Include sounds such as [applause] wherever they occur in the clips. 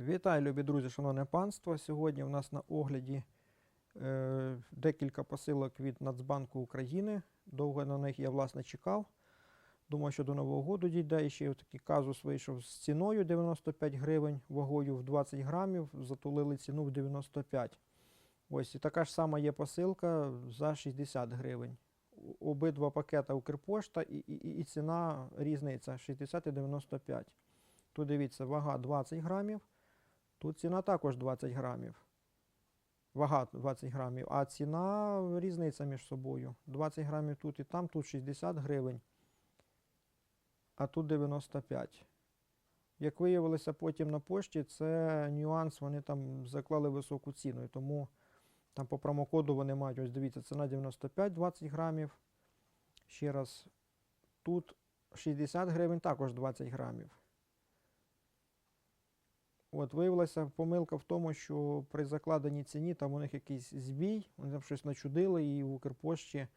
Вітаю, любі друзі, шановне панство. Сьогодні у нас на огляді е, декілька посилок від Нацбанку України. Довго на них я власне чекав. Думав, що до Нового року дійде. І ще такий казус вийшов з ціною 95 гривень, вагою в 20 грамів, затулили ціну в 95. Ось і така ж сама є посилка за 60 гривень. Обидва пакета Укрпошта і, і, і ціна різниця 60 і 95. Тут дивіться, вага 20 грамів. Тут ціна також 20 грамів. Вага 20 грамів, а ціна різниця між собою. 20 грамів тут і там, тут 60 гривень, а тут 95. Як виявилося потім на пошті, це нюанс, вони там заклали високу ціну. І тому там по промокоду вони мають, ось дивіться, ціна 95 20 грамів. Ще раз, тут 60 гривень, також 20 грамів. От виявилася помилка в тому, що при закладенні ціні там у них якийсь збій, вони там щось начудили, і в Укрпошті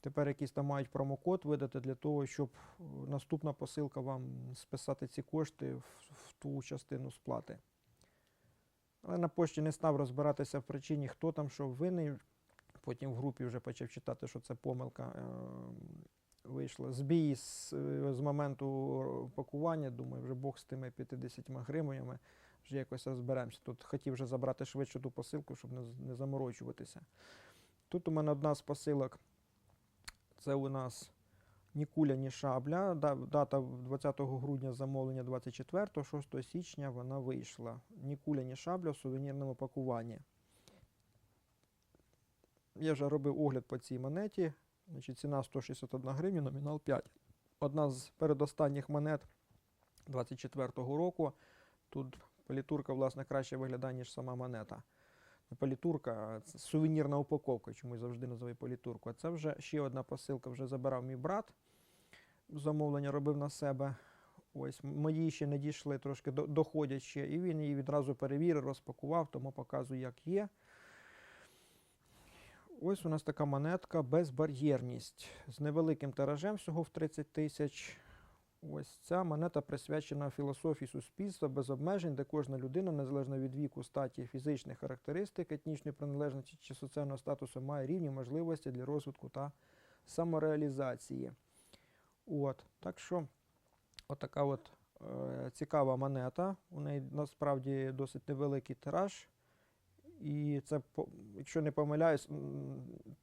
тепер якийсь там мають промокод видати для того, щоб е, наступна посилка вам списати ці кошти в, в ту частину сплати. Але на пошті не став розбиратися в причині, хто там що винний. Потім в групі вже почав читати, що це помилка вийшла. Збій з, е, з моменту пакування. Думаю, вже Бог з тими 50 гривнями, вже якось розберемося. Тут хотів вже забрати швидше ту посилку, щоб не, не заморочуватися. Тут у мене одна з посилок. Це у нас ні куля, ні шабля. Дата 20 грудня замовлення 24, 6 січня вона вийшла. Ні куля, ні шабля в сувенірному пакуванні. Я вже робив огляд по цій монеті. Значить, ціна 161 гривня, номінал 5. Одна з передостанніх монет 24-го року. Тут палітурка, власне, краще виглядає, ніж сама монета. Не палітурка, а сувенірна упаковка, чомусь завжди називаю палітурку. А це вже ще одна посилка, вже забирав мій брат. Замовлення робив на себе. Ось мої ще не дійшли, трошки доходять ще. І він її відразу перевірив, розпакував, тому показую, як є. Ось у нас така монетка безбар'єрність з невеликим тиражем всього в 30 тисяч. Ось ця монета присвячена філософії суспільства без обмежень, де кожна людина, незалежно від віку, статі, фізичних характеристик, етнічної приналежності чи соціального статусу, має рівні можливості для розвитку та самореалізації. От, так що, отака от е, цікава монета. У неї насправді досить невеликий тираж. І це, якщо не помиляюсь,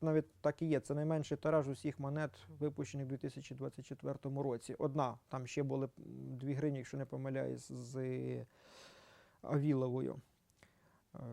навіть так і є. Це найменший тираж усіх монет, випущених у 2024 році. Одна, там ще були 2 гривні, якщо не помиляюсь, з Авіловою. Е,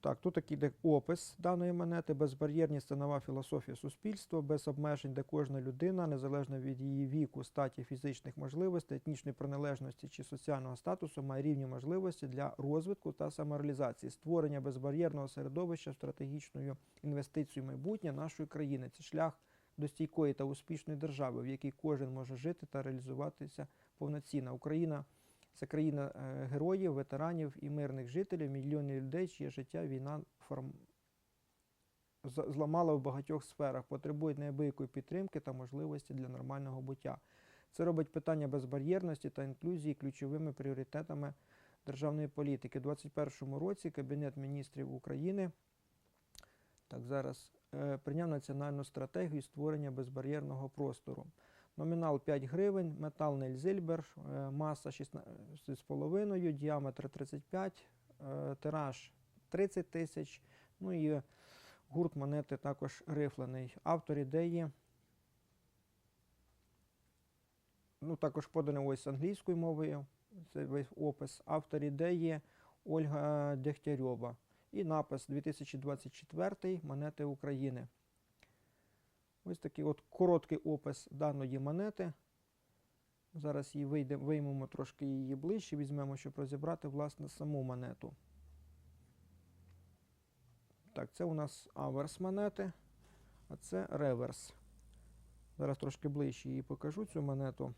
Так, тут такий йде опис даної монети. Безбар'єрність це нова філософія суспільства, без обмежень, де кожна людина, незалежно від її віку, статі, фізичних можливостей, етнічної приналежності чи соціального статусу, має рівні можливості для розвитку та самореалізації, створення безбар'єрного середовища стратегічною інвестицією майбутнє нашої країни. Це шлях до стійкої та успішної держави, в якій кожен може жити та реалізуватися повноцінно. Україна це країна е, героїв, ветеранів і мирних жителів, мільйонів людей, чиє життя війна форм... зламала в багатьох сферах, потребують неабиякої підтримки та можливості для нормального буття. Це робить питання безбар'єрності та інклюзії ключовими пріоритетами державної політики. У 2021 році Кабінет міністрів України так, зараз, е, прийняв національну стратегію створення безбар'єрного простору. Номінал 5 гривень, метал Нельзильбер, е, маса 16,5, діаметр 35, е, тираж 30 тисяч. Ну і гурт монети також рифлений. Автор ідеї. Ну, також поданий ось англійською мовою. Це весь опис. Автор ідеї Ольга Дегтярьова. І напис 2024 монети України. Ось такий от короткий опис даної монети. Зараз її вийде, виймемо трошки її ближче, візьмемо, щоб розібрати власне саму монету. Так, це у нас аверс монети, а це реверс. Зараз трошки ближче її покажу цю монету.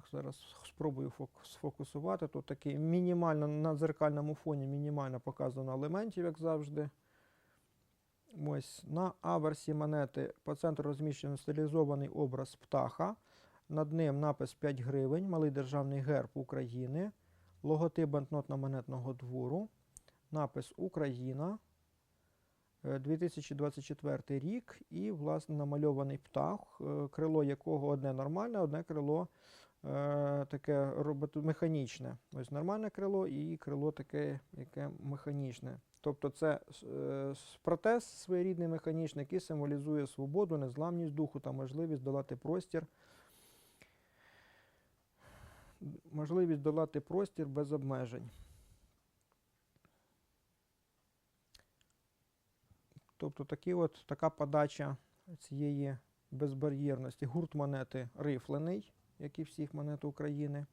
Так, зараз спробую сфокусувати. Тут такий мінімально на дзеркальному фоні мінімально показано елементів, як завжди. Ось на аверсі монети по центру розміщено стилізований образ птаха. Над ним напис 5 гривень, малий державний герб України, логотип банкнотно-монетного двору, напис Україна, е, 2024 рік і, власне, намальований птах, е, крило якого одне нормальне, одне крило е, таке робото- механічне. Ось нормальне крило і крило таке, яке механічне. Тобто це е, протез своєрідний механічний, який символізує свободу, незламність духу та можливість долати простір. Можливість долати простір без обмежень. Тобто такі от, така подача цієї безбар'єрності. Гурт монети рифлений, як і всіх монет України.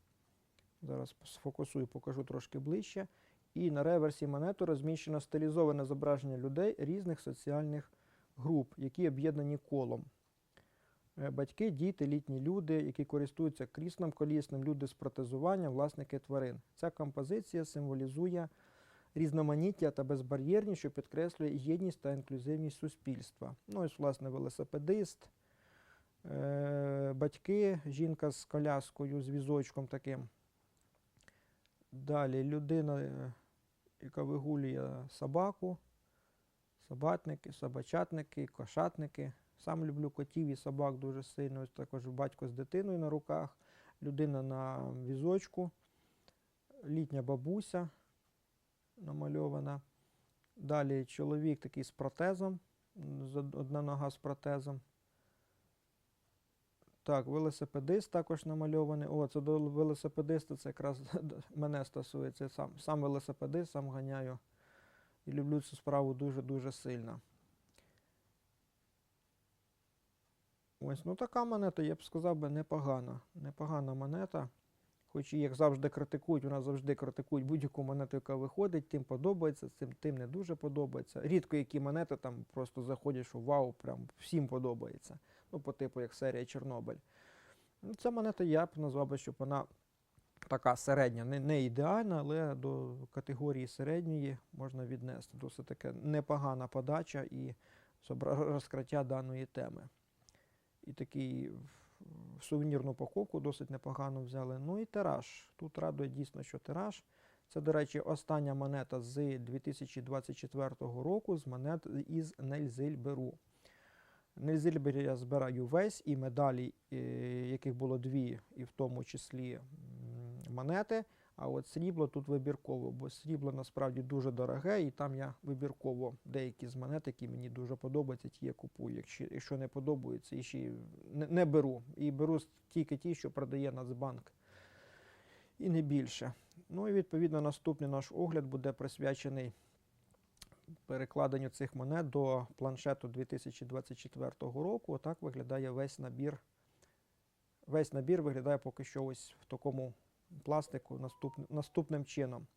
Зараз сфокусую, покажу трошки ближче. І на реверсі монети розміщено стилізоване зображення людей різних соціальних груп, які об'єднані колом. Е, Батьки, діти, літні люди, які користуються кріслом колісним, люди з протезуванням, власники тварин. Ця композиція символізує різноманіття та безбар'єрність, що підкреслює єдність та інклюзивність суспільства. Ну, ось, власне, велосипедист, батьки, жінка з коляскою, з візочком таким. Далі людина, е, яка вигулює собаку, собатники, собачатники, кошатники. Сам люблю котів і собак дуже сильно. Ось також батько з дитиною на руках, людина на візочку, літня бабуся намальована. Далі чоловік такий з протезом, одна нога з протезом. Так, велосипедист також намальований. О, це до велосипедиста, це якраз [laughs] мене стосується. Сам, сам велосипедист, сам ганяю. І люблю цю справу дуже-дуже сильно. Ось, ну така монета, я б сказав би, непогана. Непогана монета. Хоч і як завжди критикують, нас завжди критикують будь-яку монету, яка виходить, тим подобається, цим тим не дуже подобається. Рідко які монети там просто заходять, що вау, прям всім подобається. Ну, по типу як серія Чорнобиль. Ну, Ця монета я б назвав би, щоб вона така середня, не, не ідеальна, але до категорії середньої можна віднести. Досить таке непогана подача і розкриття даної теми. І такий в- сувенірну упаковку досить непогано взяли. Ну і тираж. Тут радує дійсно, що тираж. Це, до речі, остання монета з 2024 року з монет із Нельзильберу. Нельзильбер я збираю весь і медалі, е, яких було дві, і в тому числі монети. А от срібло тут вибірково, бо срібло насправді дуже дороге, і там я вибірково деякі з монет, які мені дуже подобаються, ті я купую. Якщо, якщо не подобаються, і ще не беру. І беру тільки ті, що продає Нацбанк. І не більше. Ну і відповідно наступний наш огляд буде присвячений перекладенню цих монет до планшету 2024 року. Отак виглядає весь набір. Весь набір виглядає поки що ось в такому пластику наступ, наступним чином.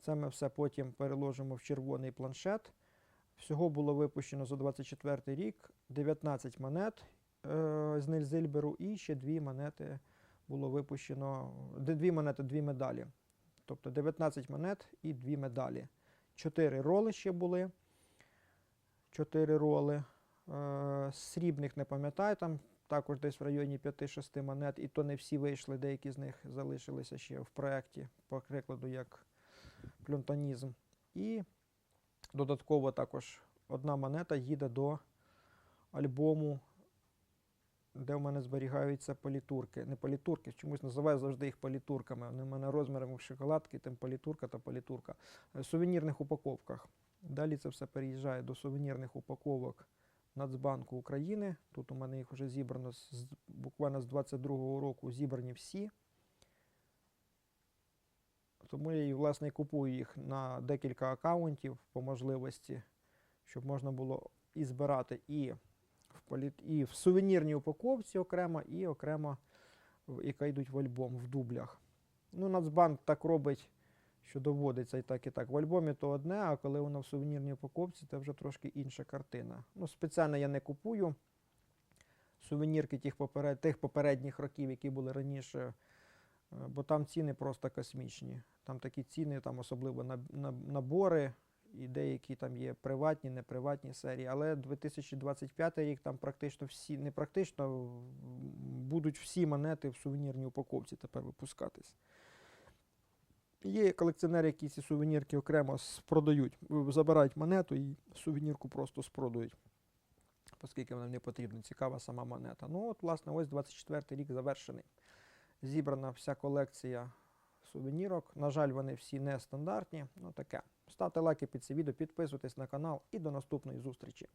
Це ми все потім переложимо в червоний планшет. Всього було випущено за 24 рік 19 монет е, з Нельзильберу і ще дві монети було випущено. Дві монети, дві медалі. Тобто 19 монет і дві медалі. Чотири роли ще були. Чотири роли. Е, срібних не пам'ятаю, там також десь в районі 5-6 монет, і то не всі вийшли, деякі з них залишилися ще в проєкті, по прикладу, як плюнтонізм. І додатково також одна монета їде до альбому, де в мене зберігаються політурки. Не політурки, чомусь називаю завжди їх політурками. Вони в мене розмірами в шоколадки, тим політурка та політурка. Е, В сувенірних упаковках. Далі це все переїжджає до сувенірних упаковок Нацбанку України. Тут у мене їх вже зібрано з, буквально з 22-го року зібрані всі. Тому я власне, купую їх на декілька акаунтів по можливості, щоб можна було і збирати і. І в сувенірній упаковці окремо, і окремо, яка йдуть в альбом в дублях. Ну, Нацбанк так робить, що доводиться і так, і так. В альбомі то одне, а коли воно в сувенірній упаковці, це вже трошки інша картина. Ну, спеціально я не купую сувенірки тих, поперед... тих попередніх років, які були раніше, е, бо там ціни просто космічні. Там такі ціни, там особливо на, на, набори, і деякі там є приватні, неприватні серії. Але 2025 рік там практично всі, не практично, будуть всі монети в сувенірній упаковці тепер випускатись. Є колекціонери, які ці сувенірки окремо с- продають, забирають монету і сувенірку просто спродують, оскільки вона не потрібна, цікава сама монета. Ну от, власне, ось 24 рік завершений. Зібрана вся колекція сувенірок. На жаль, вони всі нестандартні. Ну таке. Ставте лайки під це відео, підписуйтесь на канал і до наступної зустрічі.